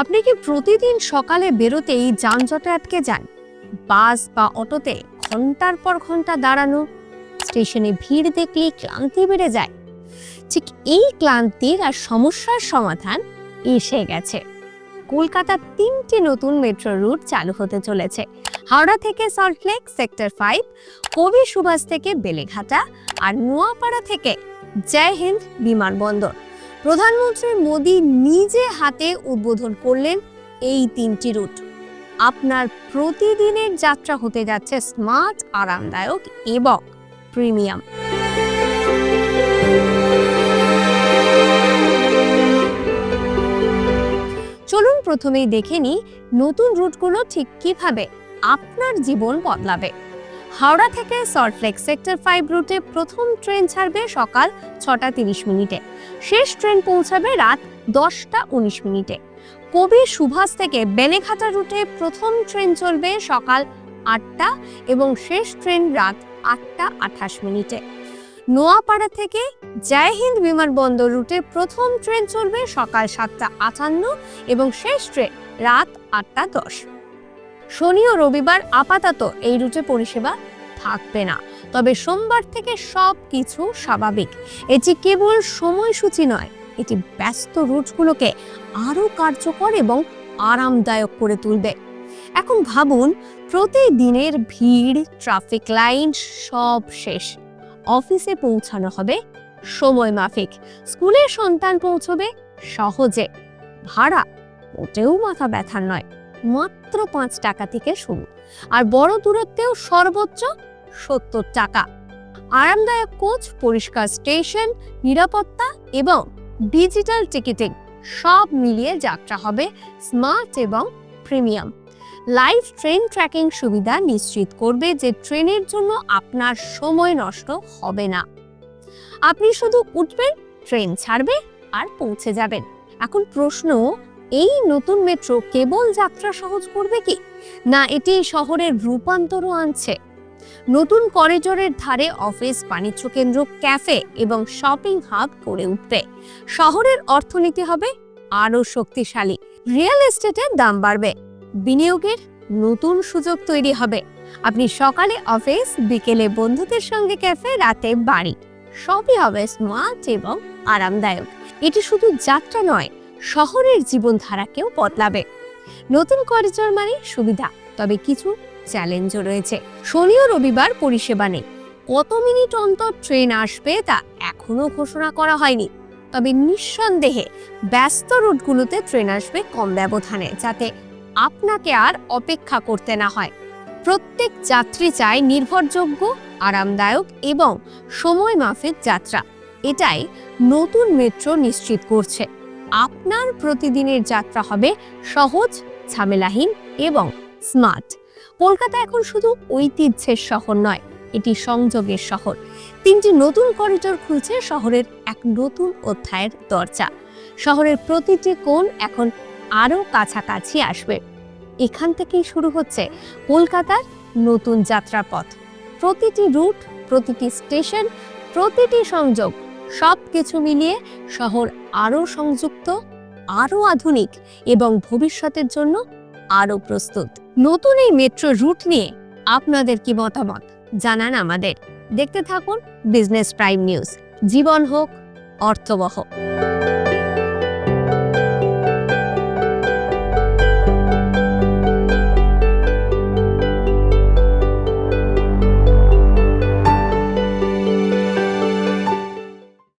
আপনি কি প্রতিদিন সকালে বেরোতেই যানজটে আটকে যান? বাস বা অটোতে ঘণ্টার পর ঘণ্টা দাঁড়ানো, স্টেশনে ভিড় দেখলেই ক্লান্তি বেড়ে যায়। ঠিক এই ক্লান্তির আর সমস্যার সমাধান এসে গেছে। কলকাতার তিনটি নতুন মেট্রো রুট চালু হতে চলেছে। হাওড়া থেকে সল্টলেক সেক্টর ফাইভ, কবি সুভাষ থেকে বেলেঘাটা আর নোয়াপাড়া থেকে জয় হিন্দ বিমানবন্দর। প্রধানমন্ত্রী মোদী নিজে হাতে উদ্বোধন করলেন এই তিনটি রুট। আপনার প্রতিদিনের যাত্রা হতে যাচ্ছে স্মার্ট, আরামদায়ক এবং প্রিমিয়াম। চলুন প্রথমেই দেখে নিই নতুন রুটগুলো ঠিক কীভাবে আপনার জীবন বদলাবে। হাওড়া থেকে সল্টলেক সেক্টর ফাইভ রুটে প্রথম ট্রেন ছাড়বে সকাল ছটা তিরিশ মিনিটে। শেষ ট্রেন পৌঁছাবে রাত দশটা উনিশ মিনিটে। কবি সুভাষ থেকে বেলেঘাটা রুটে প্রথম ট্রেন চলবে সকাল আটটা এবং শেষ ট্রেন রাত আটটা আঠাশ মিনিটে। নোয়াপাড়া থেকে জয় হিন্দ বিমানবন্দর রুটে প্রথম ট্রেন চলবে সকাল সাতটা আটান্ন এবং শেষ ট্রেন রাত আটটা দশ। শনি ও রবিবার আপাতত এই রুটে পরিষেবা থাকবে না। তবে সোমবার থেকে সব কিছু স্বাভাবিক। এটি কেবল সময়সূচি নয়, এটি ব্যস্ত রুটগুলোকে আরও কার্যকর এবং আরামদায়ক করে তুলবে। এখন ভাবুন, প্রতিদিনের ভিড়, ট্রাফিক লাইন সব শেষ। অফিসে পৌঁছানো হবে সময় মাফিক। স্কুলের সন্তান পৌঁছবে সহজে। ভাড়া ওতেও মাথা ব্যথার নয়। মাত্র পাঁচ টাকা থেকে শুরু। আর বড় দূরত্বেও সর্বোচ্চ সত্তর টাকা। আরামদায়ক কোচ, পরিষ্কার স্টেশন, নিরাপত্তা এবং ডিজিটাল টিকিটিং সব মিলিয়ে যাত্রা হবে স্মার্ট এবং প্রিমিয়াম। লাইভ ট্রেন ট্র্যাকিং সুবিধা নিশ্চিত করবে যে ট্রেনের জন্য আপনার সময় নষ্ট হবে না। আপনি শুধু উঠবেন, ট্রেন ছাড়বে আর পৌঁছে যাবেন। এখন প্রশ্ন এই নতুন মেট্রো কেবল যাত্রা সহজ করবে কি? না এটি শহরের রূপান্তরও আনছে? নতুন করিডোরের ধারে অফিস, বাণিজ্য কেন্দ্র, ক্যাফে এবং শপিং হাব গড়ে উঠবে। শহরের অর্থনীতি হবে আরও শক্তিশালী। রিয়েল এস্টেটের দাম বাড়বে। বিনিয়োগের নতুন সুযোগ তৈরি হবে। আপনি সকালে অফিস, বিকেলে বন্ধুদের সঙ্গে ক্যাফে, রাতে বাড়ি। সবই হবে স্মার্ট এবং আরামদায়ক। এটি শুধু যাত্রা নয় শহরের জীবনধারাকেও বদলাবে। নতুন করিডোর মানে সুবিধা, তবে কিছু চ্যালেঞ্জও রয়েছে। শনি ও রবিবার পরিষেবা নেই। কত মিনিট অন্তর ট্রেন আসবে তা এখনও ঘোষণা করা হয়নি। তবে নিঃসন্দেহে ব্যস্ত রুটগুলোতে ট্রেন আসবে কম ব্যবধানে, যাতে আপনাকে আর অপেক্ষা করতে না হয়। প্রত্যেক যাত্রী চায় নির্ভরযোগ্য, আরামদায়ক এবং সময় মাফিক যাত্রা। এটাই নতুন মেট্রো নিশ্চিত করছে। আপনার প্রতিদিনের যাত্রা হবে সহজ, ঝামেলাহীন এবং স্মার্ট। কলকাতা এখন শুধু ঐতিহ্যের শহর নয়, এটি সংযোগের শহর। তিনটি নতুন করিডোর খুলছে শহরের এক নতুন অধ্যায়ের দরজা। শহরের প্রতিটি কোণ এখন আরও কাছাকাছি আসবে। এখান থেকেই শুরু হচ্ছে কলকাতার নতুন যাত্রাপথ। প্রতিটি রুট, প্রতিটি স্টেশন, প্রতিটি সংযোগ সব কিছু মিলিয়ে শহর আরও সংযুক্ত, আরও আধুনিক এবং ভবিষ্যতের জন্য আরও প্রস্তুত। নতুন এই মেট্রো রুট নিয়ে আপনাদের কি মতামত? জানান আমাদের। দেখতে থাকুন বিজনেস প্রাইম নিউজ। জীবন হোক, অর্থবহ।